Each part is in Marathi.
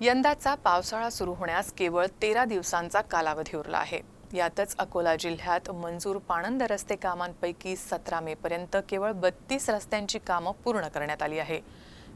यंदाचा पावसाळा सुरू होण्यास केवळ तेरा दिवसांचा कालावधी उरला आहे. यातच अकोला जिल्ह्यात मंजूर पाणंद रस्ते कामांपैकी सतरा मे पर्यंत केवळ बत्तीस रस्त्यांची कामं पूर्ण करण्यात आली आहे.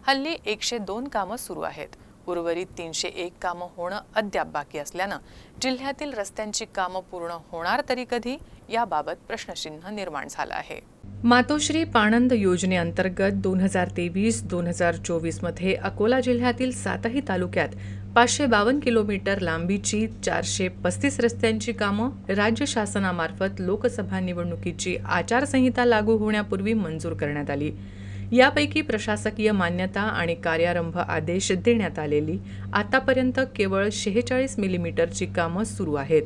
हल्ली एकशे दोन कामं सुरू आहेत. उर्वरित तीनशे एक कामं होणं अद्याप बाकी असल्यानं जिल्ह्यातील रस्त्यांची कामं पूर्ण होणार तरी कधी? याबाबत प्रश्नचिन्ह निर्माण झालं आहे. मातोश्री पाणंद योजनेअंतर्गत दोन हजार तेवीस दोन हजार चोवीसमध्ये अकोला जिल्ह्यातील सातही तालुक्यात पाचशे बावन्न किलोमीटर लांबीची चारशे पस्तीस रस्त्यांची कामं राज्य शासनामार्फत लोकसभा निवडणुकीची आचारसंहिता लागू होण्यापूर्वी मंजूर करण्यात आली. यापैकी प्रशासकीय मान्यता आणि कार्यारंभ आदेश देण्यात आलेली आतापर्यंत केवळ शेहेचाळीस मिलीमीटरची कामं सुरू आहेत.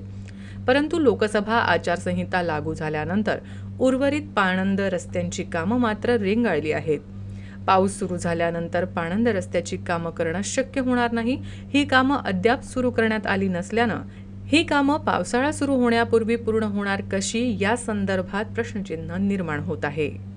परंतु लोकसभा आचारसंहिता लागू झाल्यानंतर उर्वरित पाणंद रस्त्यांची कामं मात्र रेंगाळली आहेत. पाऊस सुरू झाल्यानंतर पाणंद रस्त्याची कामं करणं शक्य होणार नाही. ही कामं अद्याप सुरू करण्यात आली नसल्यानं ही कामं पावसाळा सुरू होण्यापूर्वी पूर्ण होणार कशी या संदर्भात प्रश्नचिन्ह निर्माण होत आहे.